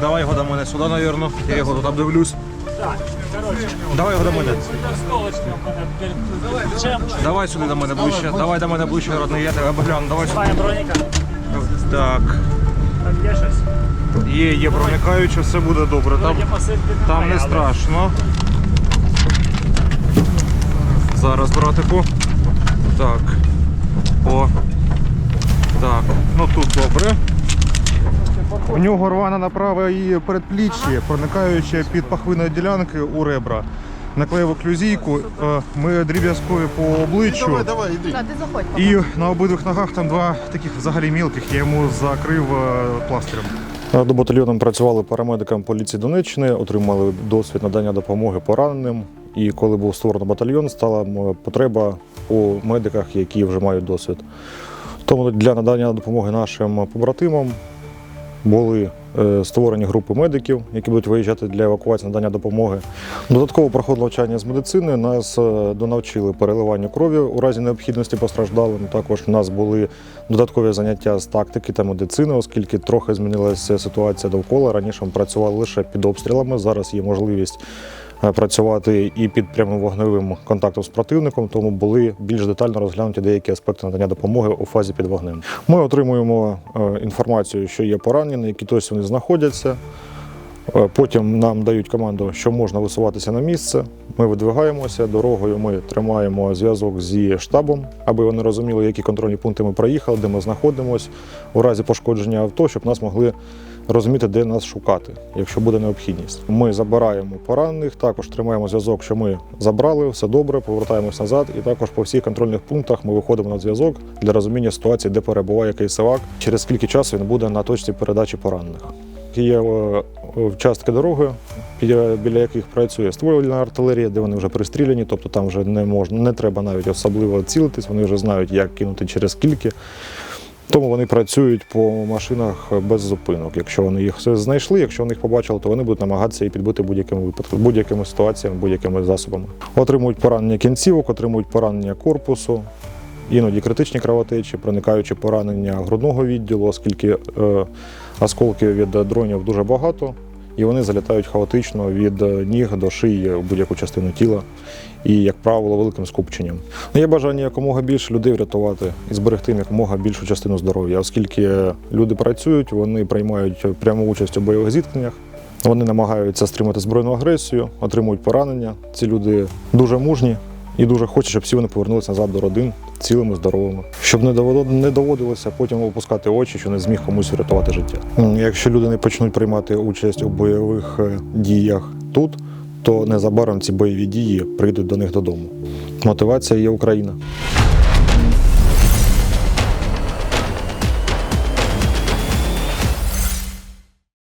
давай його до мене сюди, навірно. Я його тут обдивлюсь. Давай його до мене. Давай сюди до мене ближче. Давай до мене ближче, родний, я тебе обгляну. Давай сюди. Броніка. Так. Так, є щось. Є, є проникаюче, все буде добре. Там, там не страшно. Зараз, братику. Так. О. Так. Ну тут добре. У нього рвана направо і передпліччя, проникаючи під пахвинної ділянки у ребра. Наклеїв оклюзійку, е, ми дріб'язкою по обличчю. Давай, давай, іди. Так, ти заходь. І на обидвих ногах там два таких взагалі мілких, я йому закрив е, пластирем. До батальйоном працювали парамедикам поліції Донеччини, отримали досвід надання допомоги пораненим. І коли був створено батальйон, стала потреба у медиках, які вже мають досвід. Тому для надання допомоги нашим побратимам були е, створені групи медиків, які будуть виїжджати для евакуації надання допомоги. Додатково проходило навчання з медицини. Нас е, донавчили переливанню крові у разі необхідності постраждалим. Також у нас були додаткові заняття з тактики та медицини, оскільки трохи змінилася ситуація довкола. Раніше ми працювали лише під обстрілами. Зараз є можливість працювати і під прямим вогневим контактом з противником, тому були більш детально розглянуті деякі аспекти надання допомоги у фазі під вогнем. Ми отримуємо е, інформацію, що є поранені, які досі вони знаходяться. Е, Потім нам дають команду, що можна висуватися на місце. Ми видвигаємося дорогою. Ми тримаємо зв'язок зі штабом, аби вони розуміли, які контрольні пункти ми проїхали, де ми знаходимося у разі пошкодження авто, щоб нас могли розуміти, де нас шукати, якщо буде необхідність. Ми забираємо поранених, також тримаємо зв'язок, що ми забрали, все добре, повертаємось назад. І також по всіх контрольних пунктах ми виходимо на зв'язок для розуміння ситуації, де перебуває який сивак, через скільки часу він буде на точці передачі поранених. Є е, вчастки дороги, біля яких працює ствольна артилерія, де вони вже пристріляні, тобто там вже не можна, не треба навіть особливо цілитись, вони вже знають, як кинути через скільки. Тому вони працюють по машинах без зупинок. Якщо вони їх знайшли, якщо вони їх побачили, то вони будуть намагатися її підбити будь-якими випадками, будь-якими ситуаціями, будь-якими засобами. Отримують поранення кінцівок, отримують поранення корпусу, іноді критичні кровотечі, проникаючи поранення грудного відділу, оскільки е, осколків від дронів дуже багато, і вони залітають хаотично від ніг до шиї у будь-яку частину тіла і, як правило, великим скупченням. Ну, Є бажання якомога більше людей врятувати і зберегти якомога більшу частину здоров'я, оскільки люди працюють, вони приймають пряму участь у бойових зіткненнях. Вони намагаються стримати збройну агресію, отримують поранення. Ці люди дуже мужні і дуже хочу, щоб всі вони повернулися назад до родин цілими, здоровими, щоб не не доводилося потім опускати очі, що не зміг комусь врятувати життя. Якщо люди не почнуть приймати участь у бойових е, діях тут, то незабаром ці бойові дії прийдуть до них додому. Мотивація є Україна.